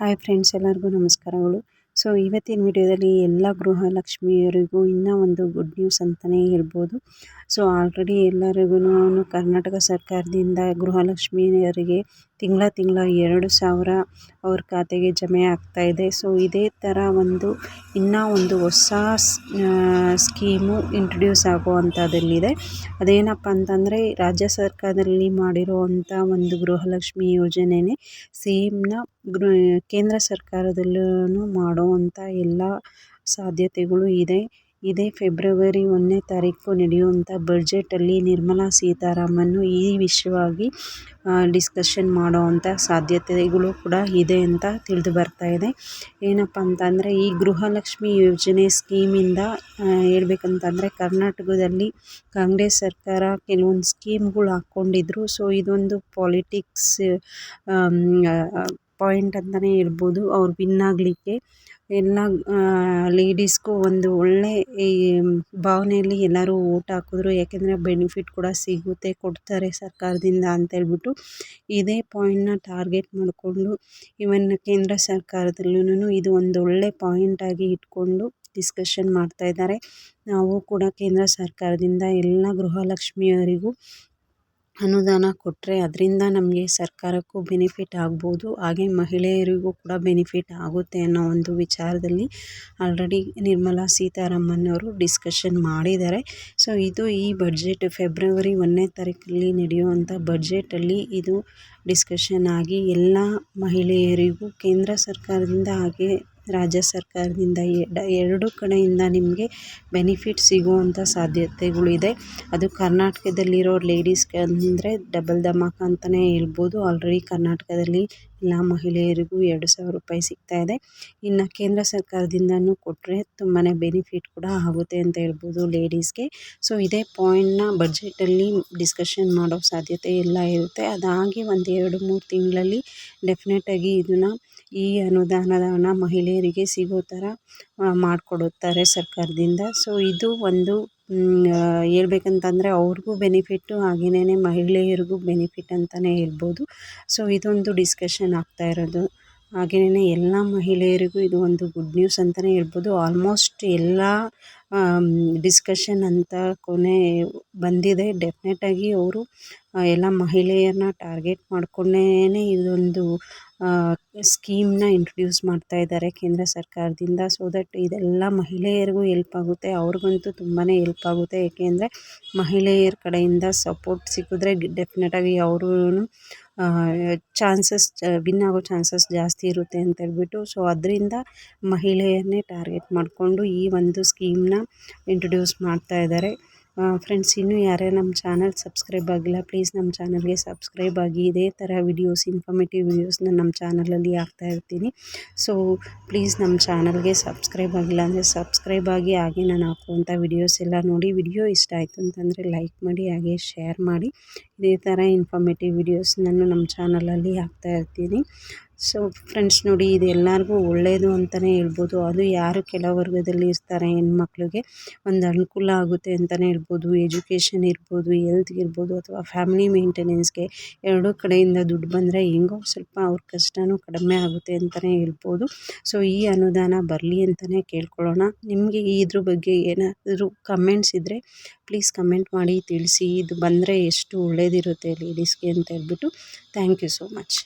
Hi friends ಎಲ್ಲರಿಗೂ ನಮಸ್ಕಾರಗಳು so ಇವತ್ತಿನ ವಿಡಿಯೋದಲ್ಲಿ ಎಲ್ಲ ಗೃಹಲಕ್ಷ್ಮಿಯರಿಗೂ ಇನ್ನೂ ಒಂದು ಗುಡ್ ನ್ಯೂಸ್ ಅಂತಲೇ ಹೇಳ್ಬೋದು. ಸೊ ಆಲ್ರೆಡಿ ಎಲ್ಲರಿಗೂ ಕರ್ನಾಟಕ ಸರ್ಕಾರದಿಂದ ಗೃಹಲಕ್ಷ್ಮಿಯರಿಗೆ ತಿಂಗಳ ತಿಂಗಳ ಎರಡು ಸಾವಿರ ಅವ್ರ ಖಾತೆಗೆ ಜಮೆ ಆಗ್ತಾ ಇದೆ. ಸೊ ಇದೇ ಥರ ಒಂದು ಇನ್ನೂ ಒಂದು ಹೊಸ ಸ್ಕೀಮು ಇಂಟ್ರಡ್ಯೂಸ್ ಆಗುವಂಥದ್ದಲ್ಲಿದೆ. ಅದೇನಪ್ಪ ಅಂತಂದರೆ, ರಾಜ್ಯ ಸರ್ಕಾರದಲ್ಲಿ ಮಾಡಿರುವಂಥ ಒಂದು ಗೃಹಲಕ್ಷ್ಮಿ ಯೋಜನೆಯೇ ಸೇಮ್ನ ಗೃ, ಕೇಂದ್ರ ಸರ್ಕಾರದಲ್ಲೂ ಮಾಡುವಂಥ ಎಲ್ಲ ಸಾಧ್ಯತೆಗಳು ಇದೆ. ಇದೇ ಫೆಬ್ರವರಿ ಒಂದನೇ ತಾರೀಕು ನಡೆಯುವಂಥ ಬಜೆಟಲ್ಲಿ ನಿರ್ಮಲಾ ಸೀತಾರಾಮನ್ ಈ ವಿಷಯವಾಗಿ ಡಿಸ್ಕಷನ್ ಮಾಡುವಂಥ ಸಾಧ್ಯತೆಗಳು ಕೂಡ ಇದೆ ಅಂತ ತಿಳಿದು ಬರ್ತಾ ಇದೆ. ಏನಪ್ಪ ಅಂತಂದರೆ, ಈ ಗೃಹಲಕ್ಷ್ಮಿ ಯೋಜನೆ ಸ್ಕೀಮಿಂದ ಹೇಳ್ಬೇಕಂತಂದರೆ ಕರ್ನಾಟಕದಲ್ಲಿ ಕಾಂಗ್ರೆಸ್ ಸರ್ಕಾರ ಕೆಲವೊಂದು ಸ್ಕೀಮ್ಗಳು ಹಾಕ್ಕೊಂಡಿದ್ರು ಸೊ ಇದೊಂದು ಪಾಲಿಟಿಕ್ಸ್ ಪಾಯಿಂಟ್ ಅಂತಲೇ ಹೇಳ್ಬೋದು. ಅವ್ರು ವಿನ್ ಆಗಲಿಕ್ಕೆ ಎಲ್ಲ ಲೇಡೀಸ್ಗೂ ಒಂದು ಒಳ್ಳೆ, ಈ, ಭಾವನೆಯಲ್ಲಿ ಎಲ್ಲರೂ ಓಟ್ ಹಾಕಿದ್ರು. ಯಾಕೆಂದರೆ ಬೆನಿಫಿಟ್ ಕೂಡ ಸಿಗುತ್ತೆ, ಕೊಡ್ತಾರೆ ಸರ್ಕಾರದಿಂದ ಅಂತೇಳ್ಬಿಟ್ಟು ಇದೇ ಪಾಯಿಂಟ್ನ ಟಾರ್ಗೆಟ್ ಮಾಡಿಕೊಂಡು ಇವನ್ ಕೇಂದ್ರ ಸರ್ಕಾರದಲ್ಲೂ ಇದು ಒಂದು ಒಳ್ಳೆ ಪಾಯಿಂಟಾಗಿ ಇಟ್ಕೊಂಡು ಡಿಸ್ಕಷನ್ ಮಾಡ್ತಾ ಇದ್ದಾರೆ. ನಾವು ಕೂಡ ಕೇಂದ್ರ ಸರ್ಕಾರದಿಂದ ಎಲ್ಲ ಗೃಹಲಕ್ಷ್ಮಿಯರಿಗೂ ಅನುದಾನ ಕೊಟ್ಟರೆ ಅದರಿಂದ ನಮಗೆ ಸರ್ಕಾರಕ್ಕೂ ಬೆನಿಫಿಟ್ ಆಗ್ಬೋದು, ಹಾಗೆ ಮಹಿಳೆಯರಿಗೂ ಕೂಡ ಬೆನಿಫಿಟ್ ಆಗುತ್ತೆ ಅನ್ನೋ ಒಂದು ವಿಚಾರದಲ್ಲಿ ಆಲ್ರೆಡಿ ನಿರ್ಮಲಾ ಸೀತಾರಾಮನ್ ಅವರು ಡಿಸ್ಕಷನ್ ಮಾಡಿದ್ದಾರೆ. ಸೊ, ಇದು ಈ ಬಡ್ಜೆಟ್ ಫೆಬ್ರವರಿ ಒಂದನೇ ತಾರೀಕಲ್ಲಿ ನಡೆಯುವಂಥ ಬಡ್ಜೆಟಲ್ಲಿ ಇದು ಡಿಸ್ಕಷನ್ ಆಗಿ ಎಲ್ಲ ಮಹಿಳೆಯರಿಗೂ ಕೇಂದ್ರ ಸರ್ಕಾರದಿಂದ ಹಾಗೆ ರಾಜ್ಯ ಸರ್ಕಾರದಿಂದ ಎರಡು ಕಡೆಯಿಂದ ನಿಮಗೆ ಬೆನಿಫಿಟ್ ಸಿಗುವಂಥ ಸಾಧ್ಯತೆಗಳಿದೆ. ಅದು ಕರ್ನಾಟಕದಲ್ಲಿರೋ ಲೇಡೀಸ್ಗೆ ಅಂದರೆ ಡಬಲ್ ಧಮಾಕ ಅಂತಲೇ ಹೇಳ್ಬೋದು. ಆಲ್ರೆಡಿ ಕರ್ನಾಟಕದಲ್ಲಿ ಎಲ್ಲ ಮಹಿಳೆಯರಿಗೂ ಎರಡು ಸಾವಿರ ರೂಪಾಯಿ ಸಿಗ್ತಾ ಇದೆ. ಇನ್ನು ಕೇಂದ್ರ ಸರ್ಕಾರದಿಂದನೂ ಕೊಟ್ಟರೆ ತುಂಬಾ ಬೆನಿಫಿಟ್ ಕೂಡ ಆಗುತ್ತೆ ಅಂತ ಹೇಳ್ಬೋದು ಲೇಡೀಸ್ಗೆ. ಸೊ, ಇದೇ ಪಾಯಿಂಟ್ನ ಬಜೆಟಲ್ಲಿ ಡಿಸ್ಕಷನ್ ಮಾಡೋ ಸಾಧ್ಯತೆ ಎಲ್ಲ ಇರುತ್ತೆ. ಅದಾಗಿ ಒಂದು ಎರಡು ಮೂರು ತಿಂಗಳಲ್ಲಿ ಡೆಫಿನೆಟಾಗಿ ಇದನ್ನು ಈ ಅನುದಾನದ ಹಣ ಮಹಿಳೆಯರಿಗೆ ಸಿಗೋ ಥರ ಮಾಡಿಕೊಡುತ್ತಾರೆ ಸರ್ಕಾರದಿಂದ. ಸೊ, ಇದು ಒಂದು ಹೇಳ್ಬೇಕಂತಂದರೆ ಅವ್ರಿಗೂ ಬೆನಿಫಿಟ್ಟು ಹಾಗೆಯೇ ಮಹಿಳೆಯರಿಗೂ ಬೆನಿಫಿಟ್ ಅಂತಲೇ ಹೇಳ್ಬೋದು. ಸೊ ಇದೊಂದು ಡಿಸ್ಕಷನ್ ಆಗ್ತಾ ಇರೋದು. ಹಾಗೆಯೇ ಎಲ್ಲ ಮಹಿಳೆಯರಿಗೂ ಇದು ಒಂದು ಗುಡ್ ನ್ಯೂಸ್ ಅಂತಲೇ ಹೇಳ್ಬೋದು. ಆಲ್ಮೋಸ್ಟ್ ಎಲ್ಲ ಡಿಸ್ಕಷನ್ ಅಂತ ಕೊನೆ ಬಂದಿದೆ. ಡೆಫಿನೆಟಾಗಿ ಅವರು ಎಲ್ಲ ಮಹಿಳೆಯರನ್ನ ಟಾರ್ಗೆಟ್ ಮಾಡಿಕೊಂಡೇ ಇದೊಂದು ಸ್ಕೀಮ್ನ ಇಂಟ್ರೊಡ್ಯೂಸ್ ಮಾಡ್ತಾ ಇದ್ದಾರೆ ಕೇಂದ್ರ ಸರ್ಕಾರದಿಂದ. ಸೊ ದಟ್ ಇದೆಲ್ಲ ಮಹಿಳೆಯರಿಗೂ ಎಲ್ಪ್ ಆಗುತ್ತೆ. ಅವ್ರಿಗಂತೂ ತುಂಬಾ ಎಲ್ಪ್ ಆಗುತ್ತೆ. ಏಕೆಂದರೆ ಮಹಿಳೆಯರ ಕಡೆಯಿಂದ ಸಪೋರ್ಟ್ ಸಿಕ್ಕಿದ್ರೆ ಡೆಫಿನೆಟಾಗಿ ಅವ್ರೂ ಚಾನ್ಸಸ್ ವಿನ್ ಆಗೋ ಚಾನ್ಸಸ್ ಜಾಸ್ತಿ ಇರುತ್ತೆ ಅಂತ ಹೇಳ್ಬಿಟ್ಟು ಸೊ ಅದರಿಂದ ಮಹಿಳೆಯರನ್ನೇ ಟಾರ್ಗೆಟ್ ಮಾಡಿಕೊಂಡು ಈ ಒಂದು ಸ್ಕೀಮನ್ನ ಇಂಟ್ರೊಡ್ಯೂಸ್ ಮಾಡ್ತಾ ಇದ್ದಾರೆ. ಫ್ರೆಂಡ್ಸ್ ಇನ್ನೂ ಯಾರೇ ನಮ್ಮ ಚಾನಲ್ ಸಬ್ಸ್ಕ್ರೈಬ್ ಆಗಿಲ್ಲ ಪ್ಲೀಸ್ ನಮ್ಮ ಚಾನಲ್ಗೆ ಸಬ್ಸ್ಕ್ರೈಬ್ ಆಗಿ. ಇದೇ ಥರ ವಿಡಿಯೋಸ್ ಇನ್ಫಾರ್ಮೇಟಿವ್ ವಿಡಿಯೋಸ್ನ ನಮ್ಮ ಚಾನಲಲ್ಲಿ ಹಾಕ್ತಾ ಇರ್ತೀನಿ. ಸೊ ಪ್ಲೀಸ್ ನಮ್ಮ ಚಾನಲ್ಗೆ ಸಬ್ಸ್ಕ್ರೈಬ್ ಆಗಿಲ್ಲ ಅಂದರೆ ಸಬ್ಸ್ಕ್ರೈಬ್ ಆಗಿ, ಹಾಗೆ ನಾನು ಹಾಕುವಂಥ ವಿಡಿಯೋಸ್ ಎಲ್ಲ ನೋಡಿ. ವಿಡಿಯೋ ಇಷ್ಟ ಆಯಿತು ಅಂತಂದರೆ ಲೈಕ್ ಮಾಡಿ, ಹಾಗೆ ಶೇರ್ ಮಾಡಿ. ಇದೇ ಥರ ಇನ್ಫಾರ್ಮೇಟಿವ್ ವಿಡಿಯೋಸ್ ನಾನು ನಮ್ಮ ಚಾನಲಲ್ಲಿ ಹಾಕ್ತಾ ಇರ್ತೀನಿ. ಸೊ ಫ್ರೆಂಡ್ಸ್ ನೋಡಿ, ಇದು ಎಲ್ಲರಿಗೂ ಒಳ್ಳೆಯದು ಅಂತಲೇ ಹೇಳ್ಬೋದು. ಅದು ಯಾರು ಕೆಳ ವರ್ಗದಲ್ಲಿ ಇರ್ತಾರೆ, ಹೆಣ್ಮಕ್ಳಿಗೆ ಒಂದು ಅನುಕೂಲ ಆಗುತ್ತೆ ಅಂತಲೇ ಹೇಳ್ಬೋದು. ಎಜುಕೇಷನ್ ಇರ್ಬೋದು ಹೆಲ್ತ್ಗೆ ಇರ್ಬೋದು, ಅಥವಾ ಫ್ಯಾಮಿಲಿ ಮೇಂಟೆನೆನ್ಸ್ಗೆ ಎರಡೂ ಕಡೆಯಿಂದ ದುಡ್ಡು ಬಂದರೆ ಹೆಂಗೋ ಸ್ವಲ್ಪ ಅವ್ರ ಕಷ್ಟವೂ ಕಡಿಮೆ ಆಗುತ್ತೆ ಅಂತಲೇ ಹೇಳ್ಬೋದು. ಸೊ ಈ ಅನುದಾನ ಬರಲಿ ಅಂತಲೇ ಕೇಳ್ಕೊಳ್ಳೋಣ. ನಿಮಗೆ ಇದ್ರ ಬಗ್ಗೆ ಏನಾದರೂ ಕಮೆಂಟ್ಸ್ ಇದ್ದರೆ ಪ್ಲೀಸ್ ಕಮೆಂಟ್ ಮಾಡಿ ತಿಳಿಸಿ. ಇದು ಬಂದರೆ ಎಷ್ಟು ಒಳ್ಳೆಯದಿರುತ್ತೆ ಲೇಡೀಸ್ಗೆ ಅಂತ ಹೇಳ್ಬಿಟ್ಟು. Thank you so much